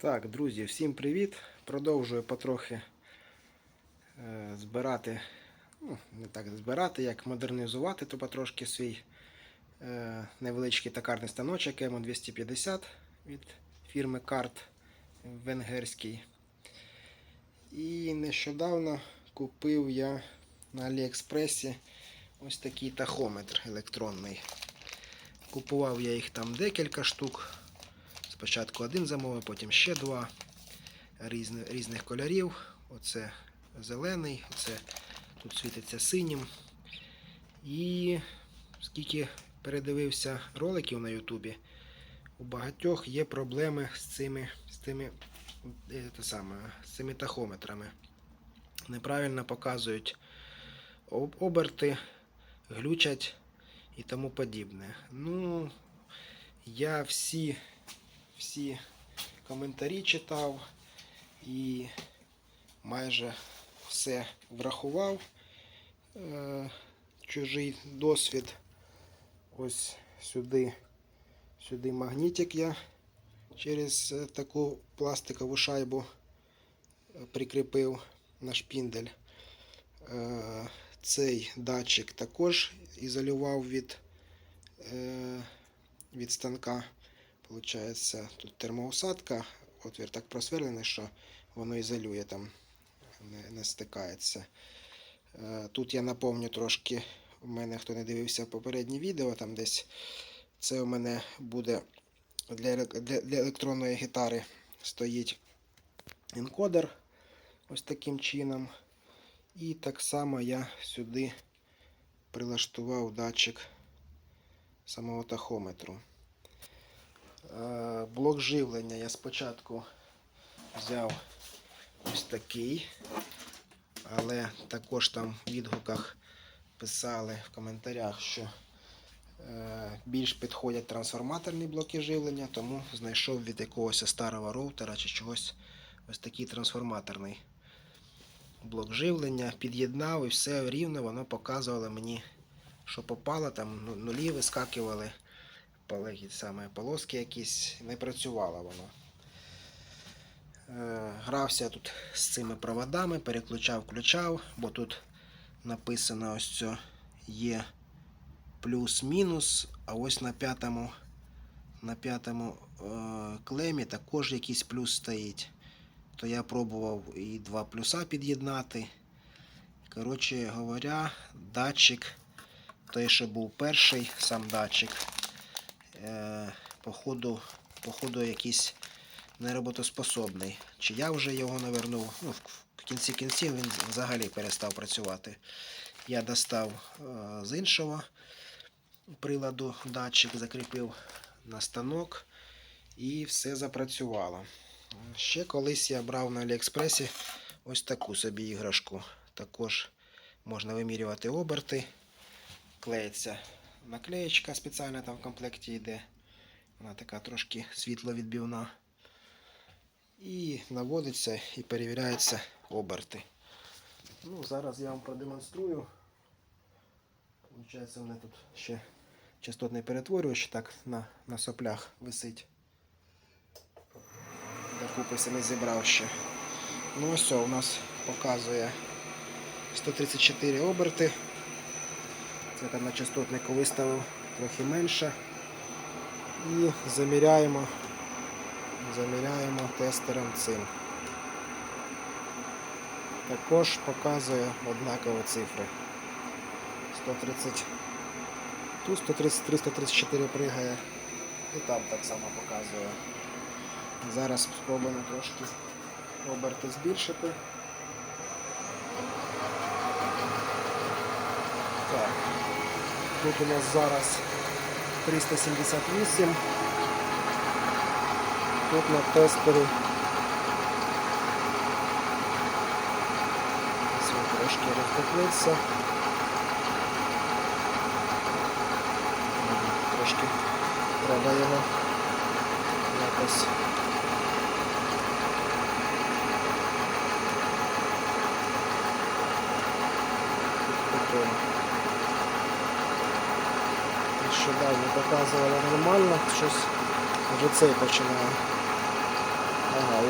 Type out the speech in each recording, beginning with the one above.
Так, друзі, всім привіт! Продовжую потрохи е, збирати, ну, не так збирати, як модернізувати то потрошки свій е, невеличкий токарний станочок МО250 від фірми Карт венгерський. І нещодавно купив я на Аліекспресі ось такий тахометр електронний. Купував я їх там декілька штук. Спочатку один замовив, потім ще два різни, різних кольорів. Оце зелений, оце тут світиться синім. І скільки передивився роликів на Ютубі, у багатьох є проблеми з цими, з цими, е, те саме, з цими тахометрами. Неправильно показують оберти, глючать і тому подібне. Ну, я всі всі коментарі читав і майже все врахував. Е, чужий досвід. Ось сюди, сюди магнітик я через е, таку пластикову шайбу е, прикріпив на шпіндель. Цей датчик також ізолював від, від станка. Получається, тут термоусадка, отвір так просверлений, що воно ізолює там, не, не стикається. Е, Тут я наповню трошки, у мене хто не дивився попереднє відео, там десь це у мене буде для, для, для електронної гітари стоїть енкодер ось таким чином. І так само я сюди прилаштував датчик самого тахометру. Е, Блок живлення я спочатку взяв ось такий, але також там в відгуках писали в коментарях, що е, більш підходять трансформаторні блоки живлення, тому знайшов від якогось старого роутера чи чогось ось такий трансформаторний блок живлення, під'єднав і все рівно воно показувало мені, що попало, там ну- нулі вискакували полеги, саме полоски якісь, не працювало воно. Е, грався тут з цими проводами, переключав, включав, бо тут написано ось це є плюс-мінус, а ось на п'ятому, на п'ятому е, клемі також якийсь плюс стоїть. То я пробував і два плюса під'єднати. Коротше говоря, датчик, той, що був перший, сам датчик, походу, походу якийсь нероботоспособний. Чи я вже його навернув? Ну, в, в кінці кінців він взагалі перестав працювати. Я достав е, з іншого приладу датчик, закріпив на станок і все запрацювало. Ще колись я брав на Аліекспресі ось таку собі іграшку. Також можна вимірювати оберти. Клеїться наклеєчка спеціальна там в комплекті йде. Вона така трошки світловідбивна. І наводиться і перевіряються оберти. Ну, зараз я вам продемонструю. Получається, у мене тут ще частотний перетворювач так на, на соплях висить. Докупи все не зібрав ще. Ну ось у нас показує 134 оберти. Це там на частотнику виставив трохи менше. І заміряємо, заміряємо тестером цим. Також показує однакові цифри. 130, тут 133, 134 пригає. І там так само показує. Зараз спробуємо трошки оберти збільшити. Так. Тут у нас зараз 378. Тут на тестері. Він трошки роздоплився. Трошки треба його якось Нещодавно показували нормально, щось вже цей починає. Ага,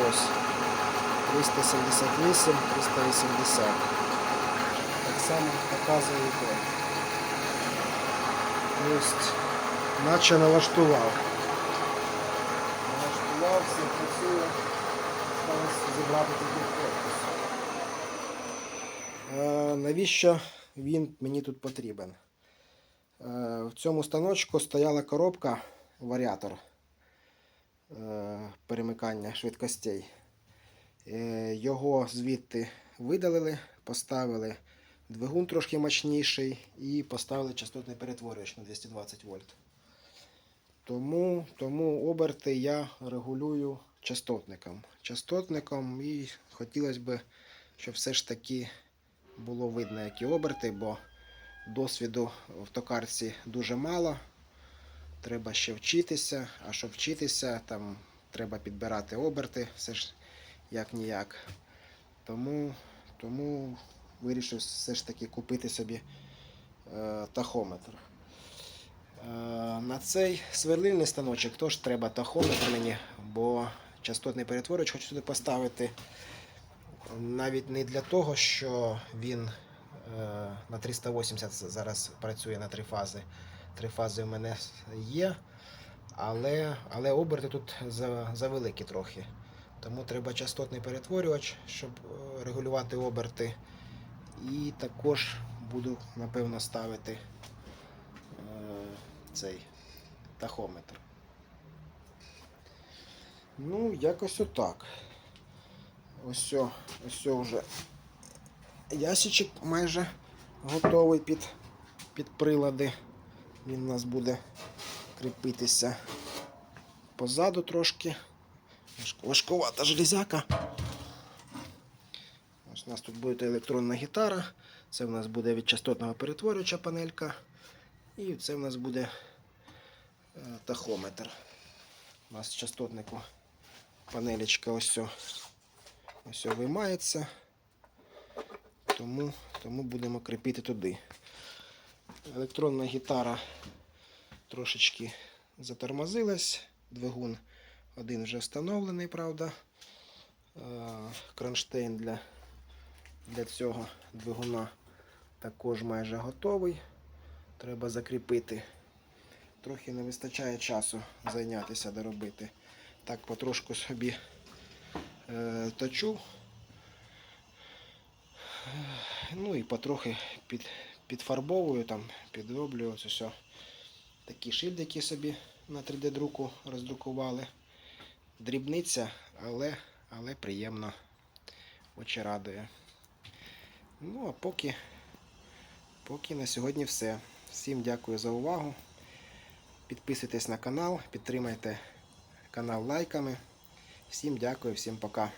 378, 380. Так само показує і той. Тобто, наче налаштував. Налаштував, все працює. Осталось зібрати тільки корпус. Е, навіщо він мені тут потрібен? Е, в цьому станочку стояла коробка, варіатор е, перемикання швидкостей. Е, Його звідти видалили, поставили двигун трошки мощніший і поставили частотний перетворювач на 220 вольт. Тому, тому оберти я регулюю частотником. Частотником і хотілося б, щоб все ж таки було видно, які оберти, бо досвіду в токарці дуже мало. Треба ще вчитися, а щоб вчитися, там треба підбирати оберти, все ж як ніяк. Тому, тому вирішив все ж таки купити собі е, тахометр. Е, на цей сверлильний станочок теж треба тахометр мені, бо частотний перетворювач хочу сюди поставити. Навіть не для того, що він на 380 зараз працює на три фази. Три фази у мене є, але, але оберти тут за, завеликі трохи. Тому треба частотний перетворювач, щоб е, регулювати оберти. І також буду, напевно, ставити е, цей тахометр. Ну, якось отак. Ось, ось вже ясичок майже готовий під, під прилади. Він у нас буде кріпитися позаду трошки. Важкувата железяка. Ось у нас тут буде електронна гітара. Це у нас буде від частотного перетворювача панелька. І це у нас буде е, тахометр. У нас частотнику панелечка ось ось виймається. Тому, тому будемо кріпити туди. Електронна гітара трошечки затормозилась. Двигун один вже встановлений, правда. Е, Кронштейн для, для цього двигуна також майже готовий. Треба закріпити. Трохи не вистачає часу зайнятися доробити. Так, потрошку собі е, точу. Ну і потрохи під, підфарбовую, там, підроблю ось все. Такі шильдики собі на 3D-друку роздрукували. Дрібниця, але, але приємно. Очі радує. Ну, а поки, поки на сьогодні все. Всім дякую за увагу. Підписуйтесь на канал, підтримайте канал лайками. Всім дякую, всім пока.